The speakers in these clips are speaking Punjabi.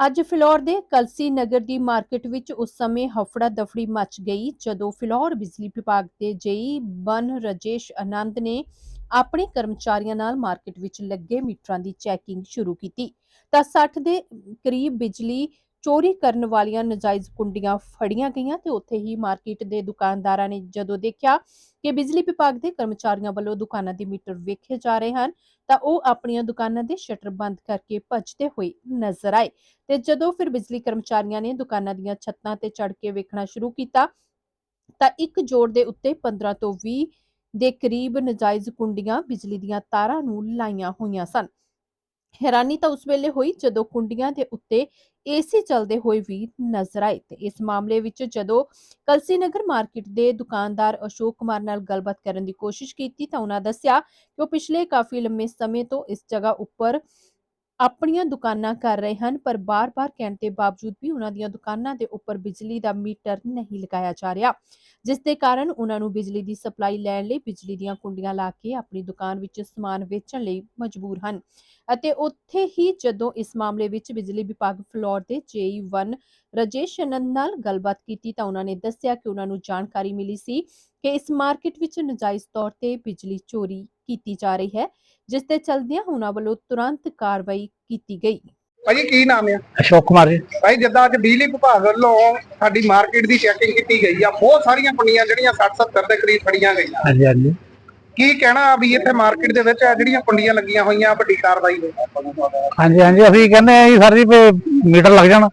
ਅੱਜ ਫਿਲੌਰ ਦੇ ਕਲਸੀ ਨਗਰ ਦੀ ਮਾਰਕੀਟ ਵਿੱਚ ਉਸ ਸਮੇਂ ਹਫੜਾ ਦਫੜੀ ਮਚ ਗਈ, ਜਦੋਂ ਫਿਲੌਰ ਬਿਜਲੀ ਵਿਭਾਗ ਦੇ ਜੇਈ ਬਨ ਰਜੇਸ਼ ਆਨੰਦ ਨੇ ਆਪਣੇ ਕਰਮਚਾਰੀਆਂ ਨਾਲ ਮਾਰਕੀਟ ਵਿੱਚ ਲੱਗੇ ਮੀਟਰਾਂ ਦੀ ਚੈਕਿੰਗ ਸ਼ੁਰੂ ਕੀਤੀ। ਤਾਂ 60 ਦੇ ਕਰੀਬ ਬਿਜਲੀ ਚੋਰੀ ਕਰਨ ਵਾਲੀਆਂ ਨਜਾਇਜ਼ ਕੁੰਡੀਆਂ ਫੜੀਆਂ ਗਈਆਂ ਤੇ ਉੱਥੇ ਹੀ ਮਾਰਕੀਟ ਦੇ ਦੁਕਾਨਦਾਰਾਂ ਨੇ ਜਦੋਂ ਦੇਖਿਆ ਕਿ ਬਿਜਲੀ ਵਿਭਾਗ ਦੇ ਕਰਮਚਾਰੀਆਂ ਵੱਲੋਂ ਦੁਕਾਨਾਂ ਦੇ ਮੀਟਰ ਵੇਖੇ ਜਾ ਰਹੇ ਹਨ, ਤਾਂ ਉਹ ਆਪਣੀਆਂ ਦੁਕਾਨਾਂ ਦੇ ਸ਼ਟਰ ਬੰਦ ਕਰਕੇ ਭੱਜਦੇ ਹੋਏ ਨਜ਼ਰ ਆਏ ਤੇ ਜਦੋਂ ਫਿਰ ਬਿਜਲੀ ਕਰਮਚਾਰੀਆਂ ਨੇ ਦੁਕਾਨਾਂ ਦੀਆਂ ਛੱਤਾਂ ਤੇ ਚੜ੍ਹ ਕੇ ਵੇਖਣਾ ਸ਼ੁਰੂ ਕੀਤਾ, ਤਾਂ ਇੱਕ ਜੋੜ ਦੇ ਉੱਤੇ 15 ਤੋਂ 20 ਦੇ ਕਰੀਬ ਨਜਾਇਜ਼ ਕੁੰਡੀਆਂ ਬਿਜਲੀ ਦੀਆਂ ਤਾਰਾਂ ਨੂੰ ਲਾਈਆਂ ਹੋਈਆਂ ਸਨ। ਹੈਰਾਨੀ ਤਾਂ ਉਸ ਵੇਲੇ ਹੋਈ ਜਦੋਂ ਕੁੰਡੀਆਂ ਦੇ ਉੱਤੇ ਏਸੀ ਚੱਲਦੇ ਹੋਏ ਵੀ ਨਜ਼ਰ ਆਏ ਤੇ ਇਸ ਮਾਮਲੇ ਵਿੱਚ ਜਦੋਂ ਕਲਸੀ ਨਗਰ ਮਾਰਕੀਟ ਦੇ ਦੁਕਾਨਦਾਰ ਅਸ਼ੋਕ ਕੁਮਾਰ ਨਾਲ ਗੱਲਬਾਤ ਕਰਨ ਦੀ ਕੋਸ਼ਿਸ਼ ਕੀਤੀ ਤਾਂ ਉਹਨਾਂ ਦੱਸਿਆ ਕਿ ਉਹ ਪਿਛਲੇ ਕਾਫੀ ਲੰਮੇ ਸਮੇਂ ਤੋਂ ਇਸ ਜਗ੍ਹਾ ਉੱਪਰ ਆਪਣੀਆਂ ਦੁਕਾਨਾਂ ਕਰ ਰਹੇ ਹਨ, ਪਰ ਬਾਰ-ਬਾਰ ਕਹਿਣ ਦੇ ਬਾਵਜੂਦ ਵੀ ਉਹਨਾਂ ਦੀਆਂ ਦੁਕਾਨਾਂ ਦੇ ਉੱਪਰ ਬਿਜਲੀ ਦਾ ਮੀਟਰ ਨਹੀਂ ਲਗਾਇਆ ਜਾ ਰਿਹਾ, ਜਿਸ ਦੇ ਕਾਰਨ ਉਹਨਾਂ ਨੂੰ ਬਿਜਲੀ ਦੀ ਸਪਲਾਈ ਲੈਣ ਲਈ ਬਿਜਲੀ ਦੀਆਂ ਕੁੰਡੀਆਂ ਲਾ ਕੇ ਆਪਣੀ ਦੁਕਾਨ ਵਿੱਚ ਸਮਾਨ ਵੇਚਣ ਲਈ ਮਜਬੂਰ ਹਨ। ਅਤੇ ਉੱਥੇ ਹੀ ਜਦੋਂ ਇਸ ਮਾਮਲੇ ਵਿੱਚ ਬਿਜਲੀ ਵਿਭਾਗ ਫਲੋਰ ਦੇ ਜੇਈ 1 ਰਜੇਸ਼ ਆਨੰਦ ਨਾਲ ਗੱਲਬਾਤ ਕੀਤੀ ਤਾਂ ਉਹਨਾਂ ਨੇ ਦੱਸਿਆ ਕਿ ਉਹਨਾਂ ਨੂੰ ਜਾਣਕਾਰੀ ਮਿਲੀ ਸੀ ਕਿ ਇਸ ਮਾਰਕੀਟ ਵਿੱਚ ਨਜਾਇਜ਼ ਤੌਰ ਤੇ ਬਿਜਲੀ ਚੋਰੀ ਕੀਤੀ ਜਾ ਰਹੀ ਹੈ ਜਿਸ ਦੇ ਚਲਦਿਆਂ ਉਹਨਾਂ ਵੱਲੋਂ ਤੁਰੰਤ ਕਾਰਵਾਈ ਕੀਤੀ ਗਈ। ਭਾਜੀ ਕੀ ਨਾਮ ਆ? ਅਸ਼ੋਕ ਕੁਮਾਰ ਜੀ। ਭਾਈ ਜਿੱਦਾਂ ਅੱਜ ਬਿਜਲੀ ਵਿਭਾਗ ਵੱਲੋਂ ਸਾਡੀ ਮਾਰਕੀਟ ਦੀ ਚੈਕਿੰਗ ਕੀਤੀ ਗਈ ਆ ਬਹੁਤ ਸਾਰੀਆਂ ਕੁੰਡੀਆਂ ਜਿਹੜੀਆਂ 60 70 ਦੇ ਕਰੀਬ ਫੜੀਆਂ ਗਈਆਂ। ਹਾਂਜੀ ਹਾਂਜੀ। ਕੀ ਕਹਿਣਾ ਵੀ ਇੱਥੇ ਮਾਰਕੀਟ ਦੇ ਵਿੱਚ ਇਹ ਜਿਹੜੀਆਂ ਕੁੰਡੀਆਂ ਲੱਗੀਆਂ ਹੋਈਆਂ ਵੱਡੀ ਕਾਰਵਾਈ ਹੋਈ ਹਾਂਜੀ ਹਾਂਜੀ ਅਸੀਂ ਕਹਿੰਦੇ ਆ ਜੀ ਸਰ ਜੀ ਮੀਟਰ ਲੱਗ ਜਾਣ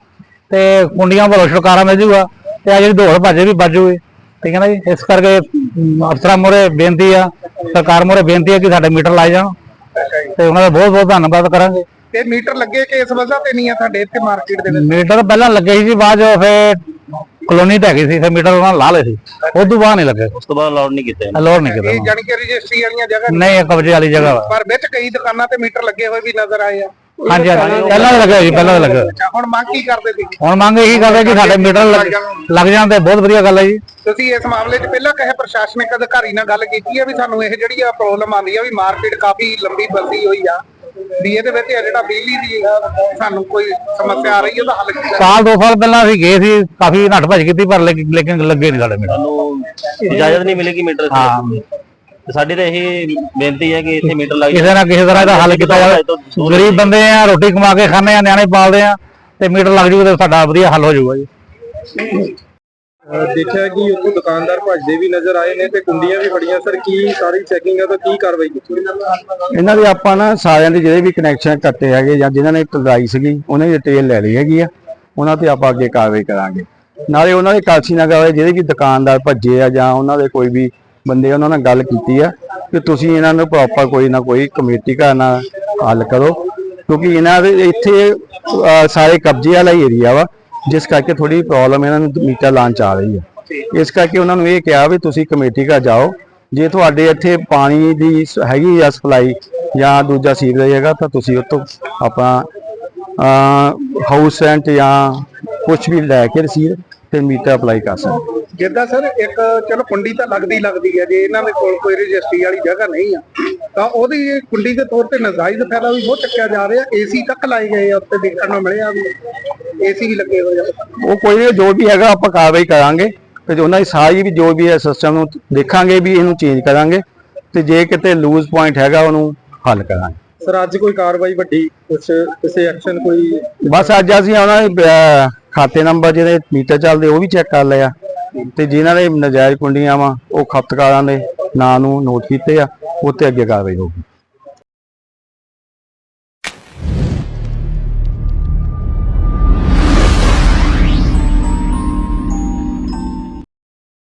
ਤੇ ਕੁੰਡੀਆਂ ਭਰੋ ਛੁਟਕਾਰਾ ਮਿਲ ਜੂਗਾ ਤੇ ਆ ਜਿਹੜੀ ਦੌੜ ਭੱਜੇ ਵੀ ਵੱਜੂਗੇ ਠੀਕ ਹੈ ਨਾ ਜੀ? ਇਸ ਕਰਕੇ ਅਫਸਰਾਂ ਮੋਰੇ ਬੇਨਤੀ ਆ ਸਰਕਾਰ ਮੋਰੇ ਬੇਨਤੀ ਆ ਕਿ ਸਾਡੇ ਮੀਟਰ ਲਾਏ ਜਾਣ। ਤੇ ਉਹਨਾਂ ਦਾ ਬਹੁਤ ਬਹੁਤ ਧੰਨਵਾਦ ਕਰਾਂਗੇ। ਤੇ ਮੀਟਰ ਲੱਗੇ ਕਿ ਇਸ ਵਜ੍ਹਾ ਤੇ ਨਹੀਂ ਆ ਸਾਡੇ ਇੱਥੇ ਮਾਰਕੀਟ ਦੇ ਵਿੱਚ? ਮੀਟਰ ਪਹਿਲਾਂ ਲੱਗੇ ਸੀ ਜੀ ਬਾਅਦ ਜੋ ਫੇ ਕਲੋਨੀ ਤੇ ਹੈਗੀ ਸੀ ਫਿਰ ਮੀਟਰ ਉਹਨਾਂ ਲਾ ਲਏ ਸੀ। ਉਸ ਤੋਂ ਬਾਅਦ ਨਹੀਂ ਲੱਗੇ। ਉਸ ਤੋਂ ਬਾਅਦ ਅਲਾਉਡ ਨਹੀਂ ਕੀਤੇ ਲੋੜ ਨਹੀਂ ਇਹ ਕਿਤੇ ਜਾਣੀ ਕਿ ਰਜਿਸਟਰੀ ਵਾਲੀਆਂ ਜਗ੍ਹਾ ਨੇ। ਨਹੀਂ ਇਹ ਕਬਜ਼ੇ ਵਾਲੀ ਜਗ੍ਹਾ ਵਾ। ਪਰ ਵਿੱਚ ਕਈ ਦੁਕਾਨਾਂ ਤੇ ਮੀਟਰ ਲੱਗੇ ਹੋਏ ਵੀ ਨਜ਼ਰ ਆਏ ਆ। ਹਾਂਜੀ ਹਾਂਜੀ। ਪਹਿਲਾਂ ਤਾਂ ਲੱਗਾ ਜੀ ਪਹਿਲਾਂ ਤਾਂ ਲੱਗਾ। ਅੱਛਾ ਹੁਣ ਮੰਗ ਕੀ ਕਰਦੇ ਸੀ? ਹੁਣ ਮੰਗ ਇਹੀ ਕਰਦੇ ਕਿ ਸਾਡੇ ਮੀਟਰ ਲੱਗ- ਲੱਗ ਜਾਣ। ਤੇ ਬਹੁਤ ਵਧੀਆ ਗੱਲ ਹੈ ਜੀ। ਤੁਸੀਂ ਇਸ ਮਾਮਲੇ 'ਚ ਪਹਿਲਾਂ ਕਹੇ ਪ੍ਰਸ਼ਾਸਨਿਕ ਅਧਿਕਾਰੀ ਨਾਲ ਗੱਲ ਕੀਤੀ ਹੈ ਵੀ ਸਾਨੂੰ ਇਹ ਜਿਹੜੀ ਆ ਪ੍ਰੋਬਲਮ ਆਉਂਦੀ ਆ ਵੀ ਮਾਰਕੀਟ ਕਾਫੀ ਲੰਬੀ ਫਸੀ ਹੋਈ ਆ। ਵੀ ਇਹਦੇ ਵਿੱਚ ਇਹ ਜਿਹੜਾ ਬਿਜਲੀ ਦੀ ਸਾਨੂੰ ਕੋਈ ਸਮੱਸਿਆ ਆ ਰਹੀ ਹੈ ਉਹਦਾ ਹੱਲ ਕੀਤਾ ਸਾਲ ਦੋ ਸਾਲ ਪਹਿਲਾਂ ਅਸੀਂ ਗਏ ਸੀ ਕਾਫੀ ਨੱਠ ਭੱਜ ਕੀਤੀ ਪਰ ਲੇਕਿਨ ਲੇਕਿਨ ਲੱਗੇ ਨਹੀਂ ਸਾਡੇ ਮੀਟਰ। ਸਾਨੂੰ ਇਜਾਜ਼ਤ ਨਹੀਂ ਮਿਲੇਗੀ ਮੀਟਰ ਹਾਂ। ਤੇ ਸਾਡੀ ਤਾਂ ਇਹ ਬੇਨਤੀ ਹੈ ਕਿ ਇੱਥੇ ਮੀਟਰ ਲੱਗ ਕਿਸੇ ਨਾ ਕਿਸੇ ਤਰ੍ਹਾਂ ਇਹਦਾ ਹੱਲ ਕੀਤਾ ਜਾਵੇ। ਗਰੀਬ ਬੰਦੇ ਆ ਰੋਟੀ ਕਮਾ ਕੇ ਖਾਂਦੇ ਆ ਨਿਆਣੇ ਪਾਲਦੇ ਆ ਤੇ ਮੀਟਰ ਲੱਗ ਜੂਗਾ ਤੇ ਸਾਡਾ ਵਧੀਆ ਹੱਲ ਹੋ ਜਾਊਗਾ ਜੀ। ਦੇਖਿਆ ਕਿ ਉੱਥੋਂ ਦੁਕਾਨਦਾਰ ਭੱਜਦੇ ਵੀ ਨਜ਼ਰ ਆਏ ਨੇ ਤੇ ਕੁੰਡੀਆਂ ਵੀ ਫੜੀਆਂ। ਸਰ, ਕੀ ਸਾਰੀ ਚੈਕਿੰਗ ਆ ਤਾਂ ਕੀ ਕਾਰਵਾਈ ਕੀਤੀ? ਇਹਨਾਂ ਦੇ ਆਪਾਂ ਨਾ ਸਾਰਿਆਂ ਦੇ ਜਿਹੜੇ ਵੀ ਕਨੈਕਸ਼ਨ ਕੱਟੇ ਹੈਗੇ ਜਾਂ ਜਿਨ੍ਹਾਂ ਨੇ ਲਗਾਈ ਸੀਗੀ, ਉਹਨਾਂ ਦੀ ਡਿਟੇਲ ਲੈ ਲਈ ਹੈਗੀ ਆ। ਉਹਨਾਂ ਤੇ ਆਪਾਂ ਅੱਗੇ ਕਾਰਵਾਈ ਕਰਾਂਗੇ। ਨਾਲੇ ਉਹਨਾਂ ਦੇ ਕਾਲਸੀ ਨਗਰ ਵਾਲੇ ਜਿਹੜੇ ਵੀ ਦੁਕਾਨਦਾਰ ਭੱਜੇ ਆ ਜਾਂ ਉਹਨਾਂ ਦੇ ਕੋਈ ਵੀ ਬੰਦੇ ਉਹਨਾਂ ਨਾਲ ਗੱਲ ਕੀਤੀ ਆ ਕਿ ਤੁਸੀਂ ਇਹਨਾਂ ਨੂੰ ਪ੍ਰੋਪਰ ਕੋਈ ਨਾ ਕੋਈ ਕਮੇਟੀ ਘਰ ਨਾਲ ਹੱਲ ਕਰੋ। ਕਿਉਂਕਿ ਇਹਨਾਂ ਦੇ ਇੱਥੇ ਸਾਰੇ ਕਬਜ਼ੇ ਵਾਲਾ ਏਰੀਆ ਵਾ। ਜਿਸ ਕਰਕੇ ਥੋੜੀ ਪ੍ਰੋਬਲਮ ਇਹਨਾਂ ਨੂੰ ਮੀਟਰ ਲਾਉਣ ਚ ਆ ਰਹੀ ਹੈ। ਇਸ ਕਰਕੇ ਉਹਨਾਂ ਨੂੰ ਇਹ ਕਿਹਾ ਵੀ ਤੁਸੀਂ ਕਮੇਟੀ ਘਰ ਜਾਓ। ਜੇ ਤੁਹਾਡੇ ਇੱਥੇ ਪਾਣੀ ਦੀ ਹੈਗੀ ਆ ਸਪਲਾਈ ਜਾਂ ਦੂਜਾ ਸੀਵਰੇਜ ਹੈਗਾ ਤਾਂ ਤੁਸੀਂ ਉੱਥੋਂ ਆਪਣਾ ਹਾਊਸ ਰੈਂਟ ਜਾਂ ਕੁਝ ਵੀ ਲੈ ਕੇ ਰਸੀਦ ਤੇ ਮੀਟਰ ਅਪਲਾਈ ਕਰ ਸਕਦੇ। ਜਿੱਦਾਂ ਸਰ ਇੱਕ ਚਲੋ ਕੁੰਡੀ ਤਾਂ ਲੱਗਦੀ ਲੱਗਦੀ ਹੈ ਜੇ ਇਹਨਾਂ ਦੇ ਕੋਲ ਕੋਈ ਰਜਿਸਟਰੀ ਵਾਲੀ ਜਗ੍ਹਾ ਨਹੀਂ ਆ ਤਾਂ ਉਹਦੀ ਕੁੰਡੀ ਦੇ ਤੌਰ ਤੇ ਨਜਾਇਜ਼ ਫਾਇਦਾ ਵੀ ਬਹੁਤ ਚੱਕਿਆ ਜਾ ਰਿਹਾ। ਏਸੀ ਤੱਕ ਲਾਏ ਗਏ ਆ ਉੱਤੇ ਦੇਖਣ ਨੂੰ ਮਿਲਿਆ ਵੀ। ਏਸੀ ਵੀ ਲੱਗੇ ਹੋਏ ਆ। ਉਹ ਕੋਈ ਨਹੀਂ ਜੋ ਵੀ ਹੈਗਾ ਆਪਾਂ ਕਾਰਵਾਈ ਕਰਾਂਗੇ। ਤੇ ਉਹਨਾਂ ਦੀ ਸਾਰੀ ਵੀ ਜੋ ਵੀ ਹੈ ਸਿਸਟਮ ਨੂੰ ਦੇਖਾਂਗੇ ਵੀ ਇਹਨੂੰ ਚੇਂਜ ਕਰਾਂਗੇ। ਤੇ ਜੇ ਕਿਤੇ ਲੂਜ਼ ਪੁਆਇੰਟ ਹੈਗਾ ਉਹਨੂੰ ਹੱਲ ਕਰਾਂਗੇ। ਸਰ ਅੱਜ ਕੋਈ ਕਾਰਵਾਈ ਵੱਡੀ ਕੁਛ ਕਿਸੇ ਐਕਸ਼ਨ ਕੋਈ? ਬਸ ਅੱਜ ਅਸੀਂ ਉਹਨਾਂ ਦੇ ਅਹ, ਖਾਤੇ ਨੰਬਰ ਜਿਹੜੇ ਮੀਟਰ ਚੱਲਦੇ ਉਹ ਵੀ ਚੈੱਕ ਕਰ ਲਿਆ ਤੇ ਜਿਨ੍ਹਾਂ ਦੇ ਨਜਾਇਜ਼ ਕੁੰਡੀਆਂ ਵਾ ਉਹ ਖਪਤਕਾਰਾਂ ਦੇ ਨਾਂ ਨੂੰ ਨੋਟ ਕੀਤੇ ਆ ਉੱਤੇ ਅੱਗੇ ਕਾਰਵਾਈ ਹੋਊਗੀ।